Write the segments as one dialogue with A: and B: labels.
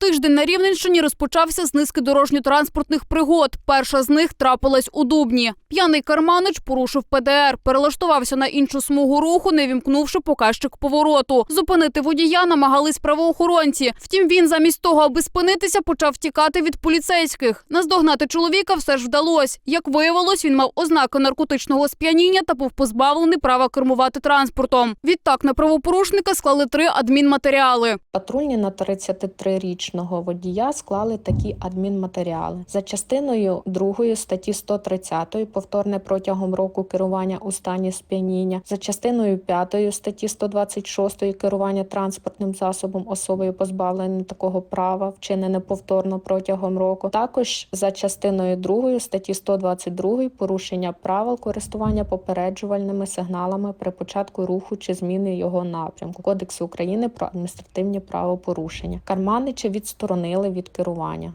A: Тиждень на Рівненщині розпочався з низки дорожньо-транспортних пригод. Перша з них трапилась у Дубні. П'яний карманич порушив ПДР, перелаштувався на іншу смугу руху, не вімкнувши показчик повороту. Зупинити водія намагались правоохоронці. Втім, він замість того, аби спинитися, почав тікати від поліцейських. Наздогнати чоловіка все ж вдалося. Як виявилось, він мав ознаки наркотичного сп'яніння та був позбавлений права кермувати транспортом. Відтак на правопорушника склали три адмінматеріали.
B: Патрульні на 33-річного водія склали такі адмінматеріали за частиною 2 статті 130 повторне протягом року керування у стані сп'яніння, за частиною 5 статті 126 керування транспортним засобом особою позбавленої такого права, вчинене повторно протягом року. Також за частиною 2 статті 122 порушення правил користування попереджувальними сигналами при початку руху чи зміни його напрямку Кодексу України про адміністративні правопорушення. Карманича відсторонили від керування.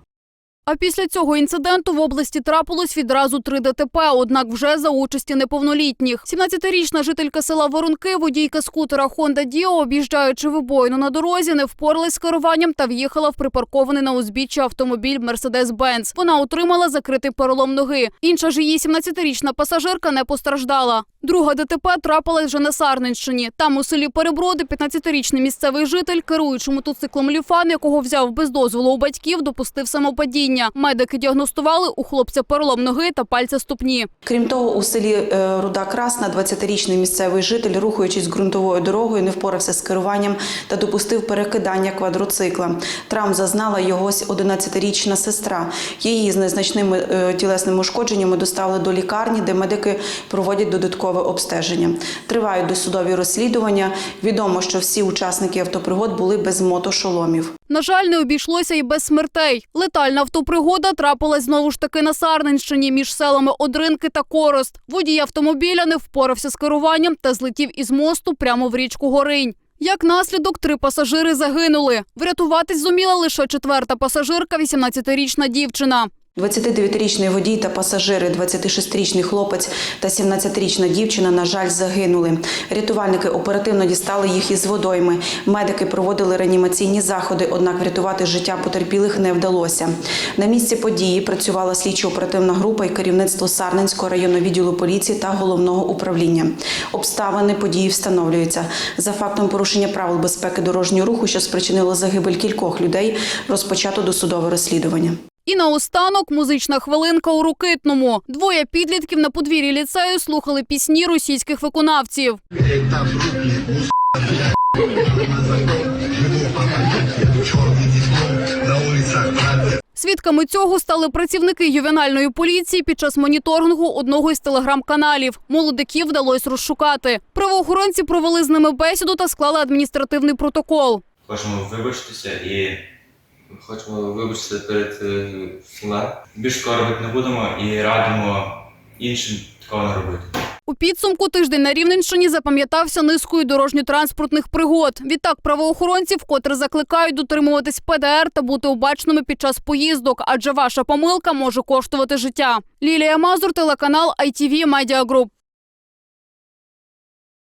A: А після цього інциденту в області трапилось відразу три ДТП, однак вже за участі неповнолітніх. 17-річна жителька села Воронки, водійка скутера Honda Dio, об'їжджаючи вибоїну на дорозі, не впоралась з керуванням та в'їхала в припаркований на узбіччі автомобіль Mercedes-Benz. Вона отримала закритий перелом ноги. Інша ж її 17-річна пасажирка не постраждала. Друга ДТП трапилась вже на Сарненщині. Там у селі Переброди 15-річний місцевий житель, керуючи мотоциклом Ліфан, якого взяв без дозволу у батьків, допустив самопадіння. Медики діагностували у хлопця перелом ноги та пальця ступні.
C: Крім того, у селі е, Руда Красна 20-річний місцевий житель, рухаючись ґрунтовою дорогою, не впорався з керуванням та допустив перекидання квадроцикла. Травм зазнала його 11-річна сестра. Її з незначними е, тілесними ушкодженнями доставили до лікарні, де медики проводять додаткове обстеження. Тривають досудові розслідування. Відомо, що всі учасники автопригод були без мотошоломів.
A: На жаль, не обійшлося і без смертей. Летальна автопригода трапилась знову ж таки на Сарненщині між селами Одринки та Корост. Водій автомобіля не впорався з керуванням та злетів із мосту прямо в річку Горинь. Як наслідок, три пасажири загинули. Врятуватись зуміла лише четверта пасажирка, 18-річна дівчина.
C: 29-річний водій та пасажири, 26-річний хлопець та 17-річна дівчина, на жаль, загинули. Рятувальники оперативно дістали їх із водойми. Медики проводили реанімаційні заходи, однак врятувати життя потерпілих не вдалося. На місці події працювала слідчо-оперативна група і керівництво Сарненського районного відділу поліції та головного управління. Обставини події встановлюються. За фактом порушення правил безпеки дорожнього руху, що спричинило загибель кількох людей, розпочато досудове розслідування.
A: І наостанок музична хвилинка у Рокитному. Двоє підлітків на подвір'ї ліцею слухали пісні російських виконавців. Свідками цього стали працівники ювенальної поліції під час моніторингу одного із телеграм-каналів. Молодиків вдалося розшукати. Правоохоронці провели з ними бесіду та склали адміністративний протокол.
D: Хочемо вибачитися і хочемо вибачитися перед е, всіма. Більш робити не будемо і радимо іншим такого не робити.
A: У підсумку тиждень на Рівненщині запам'ятався низкою дорожньо-транспортних пригод. Відтак правоохоронці вкотре закликають дотримуватись ПДР та бути обачними під час поїздок, адже ваша помилка може коштувати життя. Лілія Мазур, телеканал ITV Media Group.